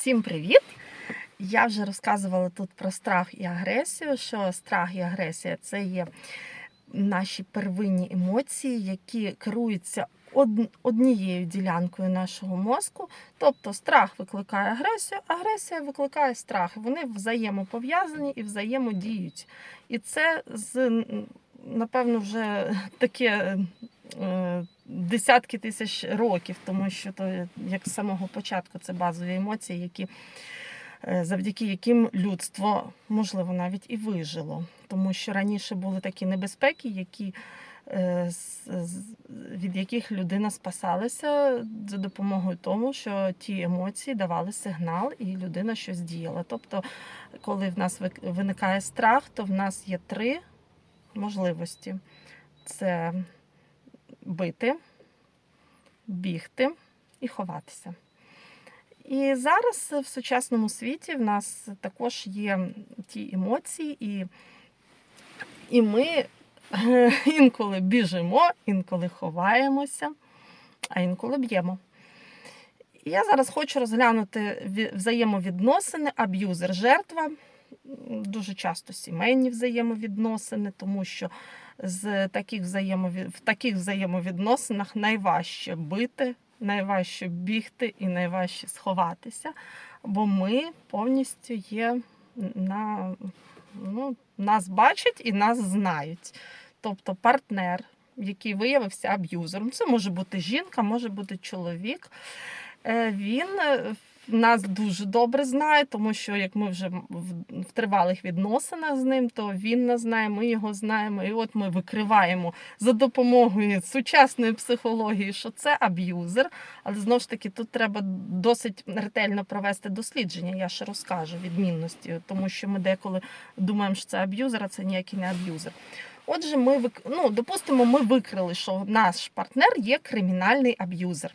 Всім привіт! Я вже розказувала тут про страх і агресію, що страх і агресія це є наші первинні емоції, які керуються однією ділянкою нашого мозку. Тобто страх викликає агресію, агресія викликає страх. Вони взаємопов'язані і взаємодіють. І це з напевно вже таке. Десятки тисяч років, тому що то як з самого початку це базові емоції, які е, завдяки яким людство можливо навіть і вижило. Тому що раніше були такі небезпеки, які, е, від яких людина спасалася за допомогою тому, що ті емоції давали сигнал, і людина щось діяла. Тобто, коли в нас виникає страх, то в нас є три можливості: це бити, бігти і ховатися. І зараз в сучасному світі в нас також є ті емоції, і, і ми інколи біжимо, інколи ховаємося, а інколи б'ємо. Я зараз хочу розглянути взаємовідносини, аб'юзер, жертва. М, Дуже часто сімейні взаємовідносини, тому що з таких взаємові... в таких взаємовідносинах найважче бити, найважче бігти і найважче сховатися, бо ми повністю є на ну, нас бачать і нас знають. Тобто партнер, який виявився аб'юзером, це може бути жінка, може бути чоловік. Е, Він е, нас дуже добре знає, тому що як ми вже в, тривалих відносинах з ним, то він нас знає, ми його знаємо. І от ми викриваємо за допомогою сучасної психології, що це аб'юзер. Але знову ж таки, тут треба досить ретельно провести дослідження. Я ще розкажу відмінності, тому що ми деколи думаємо, що це аб'юзер, а це ніякий не аб'юзер. Отже, ми ну, допустимо, ми викрили, що наш партнер є кримінальний аб'юзер.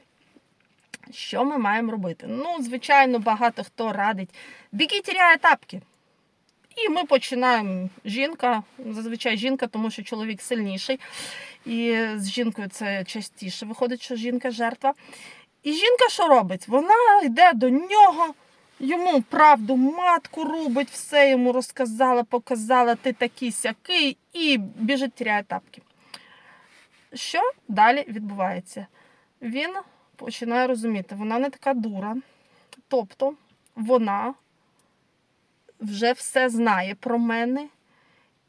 Що ми маємо робити? Ну, звичайно, багато хто радить біги тіряє тапки. І ми починаємо жінка, зазвичай жінка, тому що чоловік сильніший. І з жінкою це частіше виходить, що жінка жертва. І жінка що робить? Вона йде до нього, йому правду матку робить, все йому розказала, показала, ти такий сякий, і біжить тіряє тапки. Що далі відбувається? Він починає розуміти, вона не така дура. Тобто вона вже все знає про мене,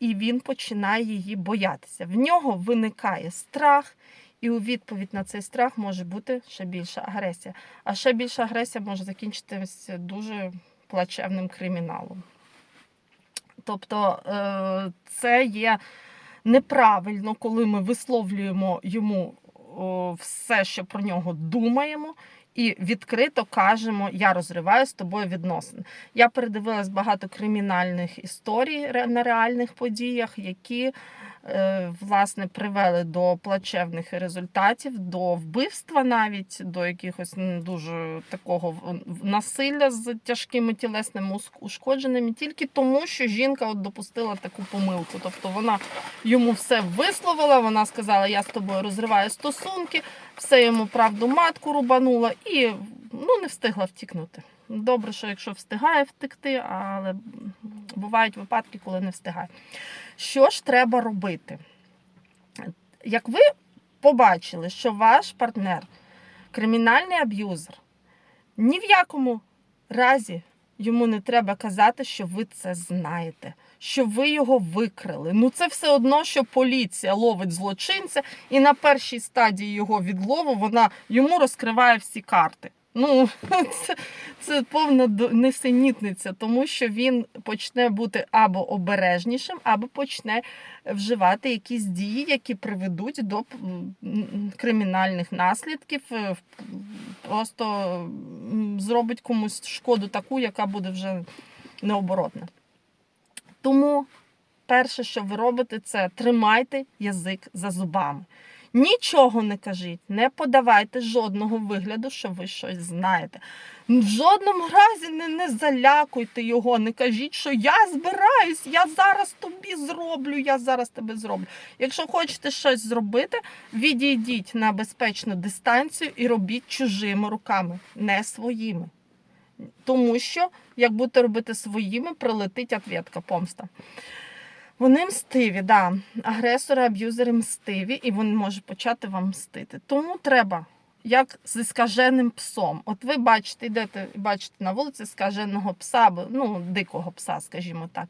і він починає її боятися. В нього виникає страх, і у відповідь на цей страх може бути ще більша агресія. А ще більша агресія може закінчитися дуже плачевним криміналом. Тобто е, це є неправильно, коли ми висловлюємо йому все, що про нього думаємо, і відкрито кажемо: Я розриваю з тобою відносини. Я передивилась багато кримінальних історій на реальних подіях, які власне привели до плачевних результатів, до вбивства, навіть до якихось дуже такого насилля з тяжкими тілесними ушкодженнями, тільки тому, що жінка от допустила таку помилку. Тобто вона йому все висловила. Вона сказала: Я з тобою розриваю стосунки, все йому правду матку рубанула і ну, не встигла втікнути. Добре, що якщо встигає втекти, але бувають випадки, коли не встигає. Що ж треба робити? Як ви побачили, що ваш партнер кримінальний аб'юзер, ні в якому разі йому не треба казати, що ви це знаєте, що ви його викрили. Ну це все одно, що поліція ловить злочинця, і на першій стадії його відлову вона йому розкриває всі карти. Ну, це, це повна несенітниця, тому що він почне бути або обережнішим, або почне вживати якісь дії, які приведуть до кримінальних наслідків, е, просто зробить комусь шкоду таку, яка буде вже необоротна. Тому перше, що ви робите, це тримайте язик за зубами. Нічого не кажіть, не подавайте жодного вигляду, що ви щось знаєте. В жодному разі не, не залякуйте його, не кажіть, що я збираюсь, я зараз тобі зроблю, я зараз тебе зроблю. Якщо хочете щось зробити, відійдіть на безпечну дистанцію і робіть чужими руками, не своїми. Тому що, як будете робити своїми, прилетить ответка, помста. Вони мстиві, да. агресори, аб'юзери мстиві, і він може почати вам мстити. Тому треба, як зі скаженим псом. От ви бачите, йдете і бачите на вулиці скаженого пса, ну, дикого пса, скажімо так.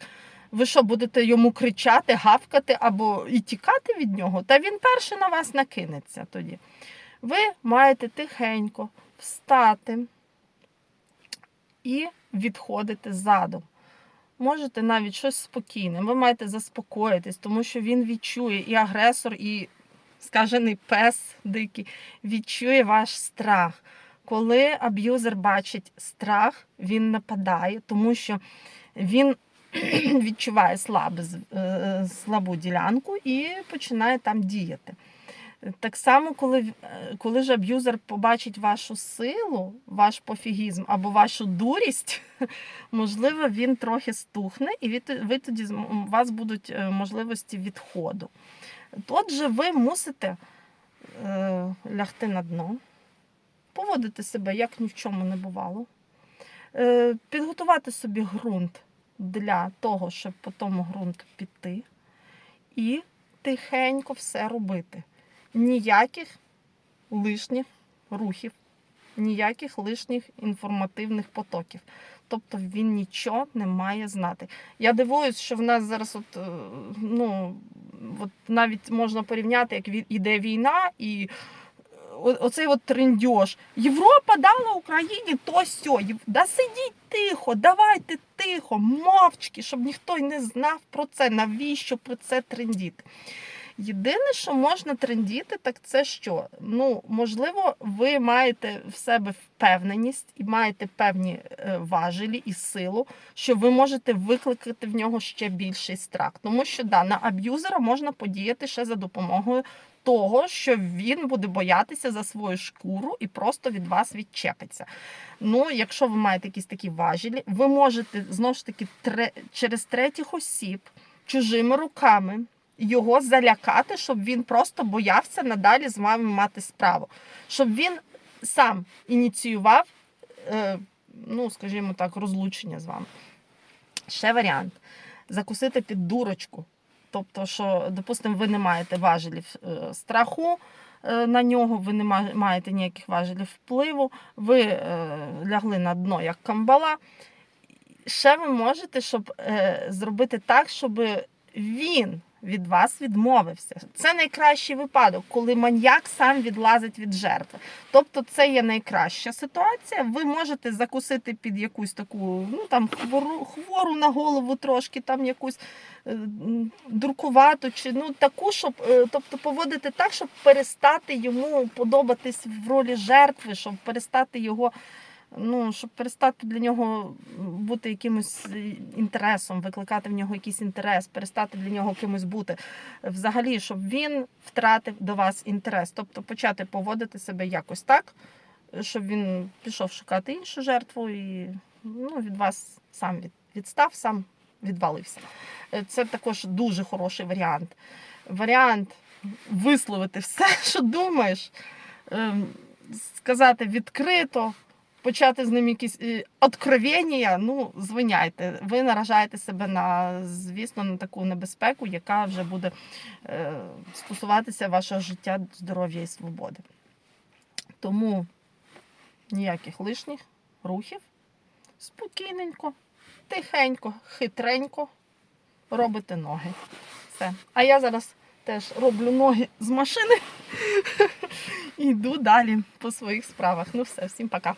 Ви що, будете йому кричати, гавкати або і тікати від нього? Та він перший на вас накинеться тоді. Ви маєте тихенько встати і відходити ззаду. Можете навіть щось спокійне. Ви маєте заспокоїтись, тому що він відчує і агресор, і скажений пес дикий відчує ваш страх. Коли аб'юзер бачить страх, він нападає, тому що він відчуває слабе, е, слабу ділянку і починає там діяти. Так само, коли, е, коли ж аб'юзер побачить вашу силу, ваш пофігізм або вашу дурість, можливо, він трохи стухне, і ви, ви тоді у вас будуть е, можливості відходу. Отже, ви мусите е, лягти на дно, поводити себе, як ні в чому не бувало, е, підготувати собі ґрунт для того, щоб по тому ґрунту піти, і тихенько все робити ніяких лишніх рухів, ніяких лишніх інформативних потоків. Тобто він нічого не має знати. Я дивуюсь, що в нас зараз, от, е, ну, от навіть можна порівняти, як іде війна, і оцей от трендьош. Європа дала Україні то сьо. Да сидіть тихо, давайте тихо, мовчки, щоб ніхто й не знав про це. Навіщо про це трендіти? Єдине, що можна трендіти, так це що? Ну, можливо, ви маєте в себе впевненість і маєте певні е, важелі і силу, що ви можете викликати в нього ще більший страх. Тому що да, на аб'юзера можна подіяти ще за допомогою того, що він буде боятися за свою шкуру і просто від вас відчепиться. Ну, якщо ви маєте якісь такі важелі, ви можете знову ж таки тре- через третіх осіб чужими руками його залякати, щоб він просто боявся надалі з вами мати справу, щоб він сам ініціював, е, ну, скажімо так, розлучення з вами. Ще варіант закусити під дурочку. Тобто, що, допустимо, ви не маєте важелів е, страху е, на нього, ви не маєте ніяких важелів впливу, ви е, лягли на дно як камбала. Ще ви можете, щоб е, зробити так, щоб він від вас відмовився. Це найкращий випадок, коли маньяк сам відлазить від жертви. Тобто, це є найкраща ситуація. Ви можете закусити під якусь таку, ну там хвору, хвору на голову трошки, там якусь е, м, дуркувату, чи ну таку, щоб е, тобто поводити так, щоб перестати йому подобатись в ролі жертви, щоб перестати його. Ну, щоб перестати для нього бути якимось інтересом, викликати в нього якийсь інтерес, перестати для нього кимось бути. Взагалі, щоб він втратив до вас інтерес. Тобто почати поводити себе якось так, щоб він пішов шукати іншу жертву і ну, від вас сам відстав, сам відвалився. Е, Це також дуже хороший варіант. Варіант висловити все, що думаєш, ем, сказати відкрито почати з ним якісь е, откровення, ну, звиняйте. Ви наражаєте себе на, звісно, на таку небезпеку, яка вже буде е, стосуватися вашого життя, здоров'я і свободи. Тому ніяких лишніх рухів. Спокійненько, тихенько, хитренько робите ноги. Все. А я зараз теж роблю ноги з машини і йду далі по своїх справах. Ну все, всім пока.